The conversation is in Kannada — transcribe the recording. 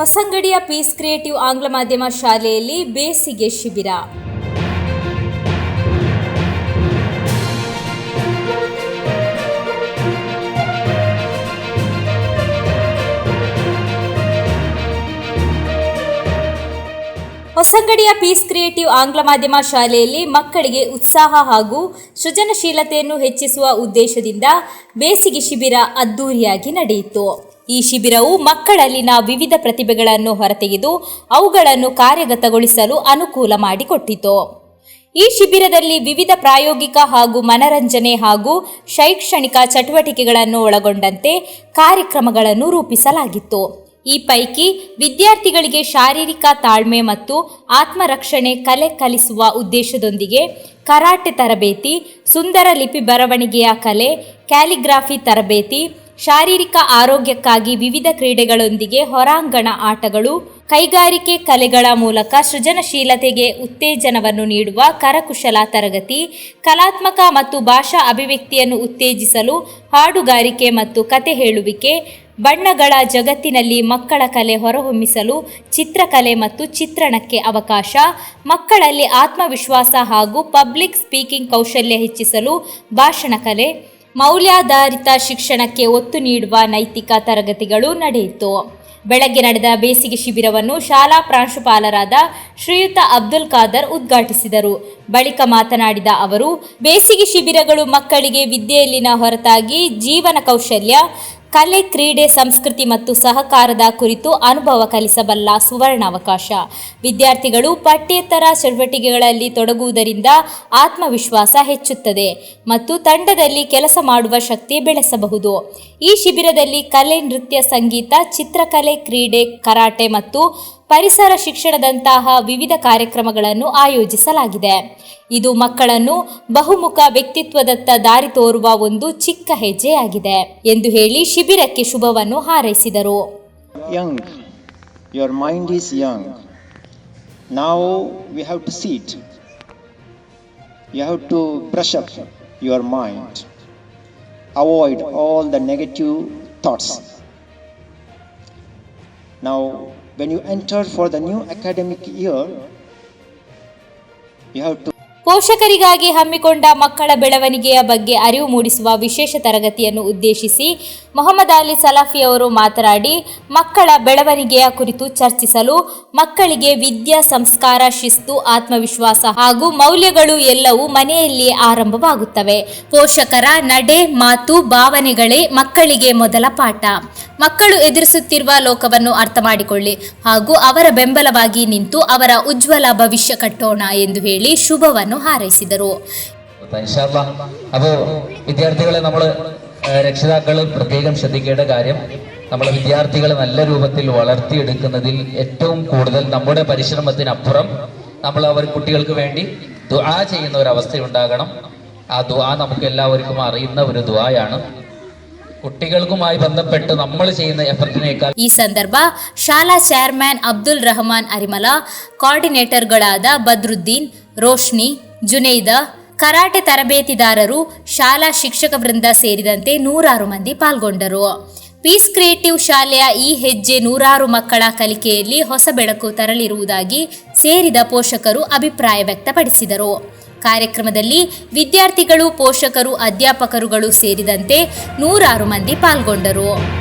ಹೊಸಂಗಡಿಯ ಪೀಸ್ ಕ್ರಿಯೇಟಿವ್ ಆಂಗ್ಲ ಮಾಧ್ಯಮ ಶಾಲೆಯಲ್ಲಿ ಬೇಸಿಗೆ ಶಿಬಿರ. ಹೊಸಂಗಡಿಯ ಪೀಸ್ ಕ್ರಿಯೇಟಿವ್ ಆಂಗ್ಲ ಮಾಧ್ಯಮ ಶಾಲೆಯಲ್ಲಿ ಮಕ್ಕಳಿಗೆ ಉತ್ಸಾಹ ಹಾಗೂ ಸೃಜನಶೀಲತೆಯನ್ನು ಹೆಚ್ಚಿಸುವ ಉದ್ದೇಶದಿಂದ ಬೇಸಿಗೆ ಶಿಬಿರ ಅದ್ದೂರಿಯಾಗಿ ನಡೆಯಿತು. ಈ ಶಿಬಿರವು ಮಕ್ಕಳಲ್ಲಿನ ವಿವಿಧ ಪ್ರತಿಭೆಗಳನ್ನು ಹೊರತೆಗೆದು ಅವುಗಳನ್ನು ಕಾರ್ಯಗತಗೊಳಿಸಲು ಅನುಕೂಲ ಮಾಡಿಕೊಟ್ಟಿತು. ಈ ಶಿಬಿರದಲ್ಲಿ ವಿವಿಧ ಪ್ರಾಯೋಗಿಕ ಹಾಗೂ ಮನರಂಜನೆ ಹಾಗೂ ಶೈಕ್ಷಣಿಕ ಚಟುವಟಿಕೆಗಳನ್ನು ಒಳಗೊಂಡಂತೆ ಕಾರ್ಯಕ್ರಮಗಳನ್ನು ರೂಪಿಸಲಾಗಿತ್ತು. ಈ ಪೈಕಿ ವಿದ್ಯಾರ್ಥಿಗಳಿಗೆ ಶಾರೀರಿಕ ತಾಳ್ಮೆ ಮತ್ತು ಆತ್ಮರಕ್ಷಣೆ ಕಲೆ ಕಲಿಸುವ ಉದ್ದೇಶದೊಂದಿಗೆ ಕರಾಟೆ ತರಬೇತಿ, ಸುಂದರ ಲಿಪಿ ಬರವಣಿಗೆಯ ಕಲೆ, ಕ್ಯಾಲಿಗ್ರಾಫಿ ತರಬೇತಿ ಶಾರೀರಿಕ ಆರೋಗ್ಯಕ್ಕಾಗಿ ವಿವಿಧ ಕ್ರೀಡೆಗಳೊಂದಿಗೆ ಹೊರಾಂಗಣ ಆಟಗಳು, ಕೈಗಾರಿಕೆ ಕಲೆಗಳ ಮೂಲಕ ಸೃಜನಶೀಲತೆಗೆ ಉತ್ತೇಜನವನ್ನು ನೀಡುವ ಕರಕುಶಲ ತರಗತಿ, ಕಲಾತ್ಮಕ ಮತ್ತು ಭಾಷಾ ಅಭಿವ್ಯಕ್ತಿಯನ್ನು ಉತ್ತೇಜಿಸಲು ಹಾಡುಗಾರಿಕೆ ಮತ್ತು ಕತೆ ಹೇಳುವಿಕೆ, ಬಣ್ಣಗಳ ಜಗತ್ತಿನಲ್ಲಿ ಮಕ್ಕಳ ಕಲೆ ಹೊರಹೊಮ್ಮಿಸಲು ಚಿತ್ರಕಲೆ ಮತ್ತು ಚಿತ್ರಣಕ್ಕೆ ಅವಕಾಶ, ಮಕ್ಕಳಲ್ಲಿ ಆತ್ಮವಿಶ್ವಾಸ ಹಾಗೂ ಪಬ್ಲಿಕ್ ಸ್ಪೀಕಿಂಗ್ ಕೌಶಲ್ಯ ಹೆಚ್ಚಿಸಲು ಭಾಷಣ ಕಲೆ ಮೌಲ್ಯಾಧಾರಿತ ಶಿಕ್ಷಣಕ್ಕೆ ಒತ್ತು ನೀಡುವ ನೈತಿಕ ತರಗತಿಗಳು ನಡೆಯಿತು. ಬೆಳಗ್ಗೆ ನಡೆದ ಬೇಸಿಗೆ ಶಿಬಿರವನ್ನು ಶಾಲಾ ಪ್ರಾಂಶುಪಾಲರಾದ ಶ್ರೀಯುತ ಅಬ್ದುಲ್ ಖಾದರ್ ಉದ್ಘಾಟಿಸಿದರು. ಬಳಿಕ ಮಾತನಾಡಿದ ಅವರು, ಬೇಸಿಗೆ ಶಿಬಿರಗಳು ಮಕ್ಕಳಿಗೆ ವಿದ್ಯೆಯಲ್ಲಿನ ಹೊರತಾಗಿ ಜೀವನ ಕೌಶಲ್ಯ ಕಲೆ, ಕ್ರೀಡೆ, ಸಂಸ್ಕೃತಿ ಮತ್ತು ಸಹಕಾರದ ಕುರಿತು ಅನುಭವ ಕಲಿಸಬಲ್ಲ ಸುವರ್ಣಾವಕಾಶ. ವಿದ್ಯಾರ್ಥಿಗಳು ಪಠ್ಯೇತರ ಚಟುವಟಿಕೆಗಳಲ್ಲಿ ತೊಡಗುವುದರಿಂದ ಆತ್ಮವಿಶ್ವಾಸ ಹೆಚ್ಚುತ್ತದೆ ಮತ್ತು ತಂಡದಲ್ಲಿ ಕೆಲಸ ಮಾಡುವ ಶಕ್ತಿ ಬೆಳೆಸಬಹುದು. ಈ ಶಿಬಿರದಲ್ಲಿ ಕಲೆ, ನೃತ್ಯ, ಸಂಗೀತ, ಚಿತ್ರಕಲೆ, ಕ್ರೀಡೆ, ಕರಾಟೆ ಮತ್ತು ಪರಿಸರ ಶಿಕ್ಷಣದಂತಹ ವಿವಿಧ ಕಾರ್ಯಕ್ರಮಗಳನ್ನು ಆಯೋಜಿಸಲಾಗಿದೆ ಇದು ಮಕ್ಕಳನ್ನು ಬಹುಮುಖ ವ್ಯಕ್ತಿತ್ವದತ್ತ ದಾರಿ ತೋರುವ ಒಂದು ಚಿಕ್ಕ ಹೆಜ್ಜೆಯಾಗಿದೆ ಎಂದು ಹೇಳಿ ಶಿಬಿರಕ್ಕೆ ಶುಭವನ್ನು ಹಾರೈಸಿದರು young Your mind is young. Now we have to see it. You have to brush up your mind. Avoid all the negative thoughts. When you enter for the new academic year, you have to ಪೋಷಕರಿಗಾಗಿ ಹಮ್ಮಿಕೊಂಡ ಮಕ್ಕಳ ಬೆಳವಣಿಗೆಯ ಬಗ್ಗೆ ಅರಿವು ಮೂಡಿಸುವ ವಿಶೇಷ ತರಗತಿಯನ್ನು ಉದ್ದೇಶಿಸಿ ಮೊಹಮ್ಮದ್ ಅಲಿ ಸಲಾಫಿ ಅವರು ಮಾತನಾಡಿ ಮಕ್ಕಳ ಬೆಳವಣಿಗೆಯ ಕುರಿತು ಚರ್ಚಿಸಲು ಮಕ್ಕಳಿಗೆ ವಿದ್ಯಾ ಸಂಸ್ಕಾರ ಶಿಸ್ತು ಆತ್ಮವಿಶ್ವಾಸ ಹಾಗೂ ಮೌಲ್ಯಗಳು ಎಲ್ಲವೂ ಮನೆಯಲ್ಲಿಯೇ ಆರಂಭವಾಗುತ್ತವೆ. ಪೋಷಕರ ನಡೆ ಮಾತು ಭಾವನೆಗಳೇ ಮಕ್ಕಳಿಗೆ ಮೊದಲ ಪಾಠ. ಮಕ್ಕಳು ಎದುರಿಸುತ್ತಿರುವ ಲೋಕವನ್ನು ಅರ್ಥ ಮಾಡಿಕೊಳ್ಳಿ ಹಾಗೂ ಅವರ ಬೆಂಬಲವಾಗಿ ನಿಂತು ಅವರ ಉಜ್ವಲ ಭವಿಷ್ಯ ಕಟ್ಟೋಣ ಎಂದು ಹೇಳಿ ಶುಭವನ್ನು ಹಾರೈಸಿದರು. അപ്പോൾ വിദ്യാർത്ഥികളെ നമ്മൾ രക്ഷിതാക്കൾ പ്രത്യേകം ശ്രദ്ധിക്കേണ്ട കാര്യം നമ്മൾ വിദ്യാർത്ഥികളെ നല്ല രൂപത്തിൽ വളർത്തിയെടുക്കുന്നതിൽ ഏറ്റവും കൂടുതൽ നമ്മുടെ പരിശ്രമത്തിനപ്പുറം നമ്മൾ അവർ കുട്ടികൾക്ക് വേണ്ടി ദുആ ചെയ്യുന്ന ഒരു അവസ്ഥ ഉണ്ടാകണം ആ ദുആ നമുക്ക് എല്ലാവർക്കും അറിയുന്ന ഒരു ദുആയാണ്. കുട്ടികൾക്കുമായി ബന്ധപ്പെട്ട് നമ്മൾ ചെയ്യുന്ന എഫർട്ടിനേക്കാൾ ಈ ಸಂದರ್ಭ ಶಾಲಾ ಚೇರ್ಮನ್ ಅಬ್ದುಲ್ ರಹಮಾನ್ ಅರಿಮಲ ಕೋಆರ್ಡಿನೇಟರ್ಗಳಾದ ಬದ್ರುದ್ದೀನ್ ರೋಶ್ನಿ ಜುನೈದ ಕರಾಟೆ ತರಬೇತಿದಾರರು ಶಾಲಾ ಶಿಕ್ಷಕ ವೃಂದ ಸೇರಿದಂತೆ ನೂರಾರು ಮಂದಿ ಪಾಲ್ಗೊಂಡರು ಪೀಸ್ ಕ್ರಿಯೇಟಿವ್ ಶಾಲೆಯ ಈ ಹೆಜ್ಜೆ ನೂರಾರು ಮಕ್ಕಳ ಕಲಿಕೆಯಲ್ಲಿ ಹೊಸ ಬೆಳಕು ತರಲಿರುವುದಾಗಿ ಸೇರಿದ ಪೋಷಕರು ಅಭಿಪ್ರಾಯ ವ್ಯಕ್ತಪಡಿಸಿದರು ಕಾರ್ಯಕ್ರಮದಲ್ಲಿ ವಿದ್ಯಾರ್ಥಿಗಳು ಪೋಷಕರು ಅಧ್ಯಾಪಕರುಗಳು ಸೇರಿದಂತೆ ನೂರಾರು ಮಂದಿ ಪಾಲ್ಗೊಂಡರು.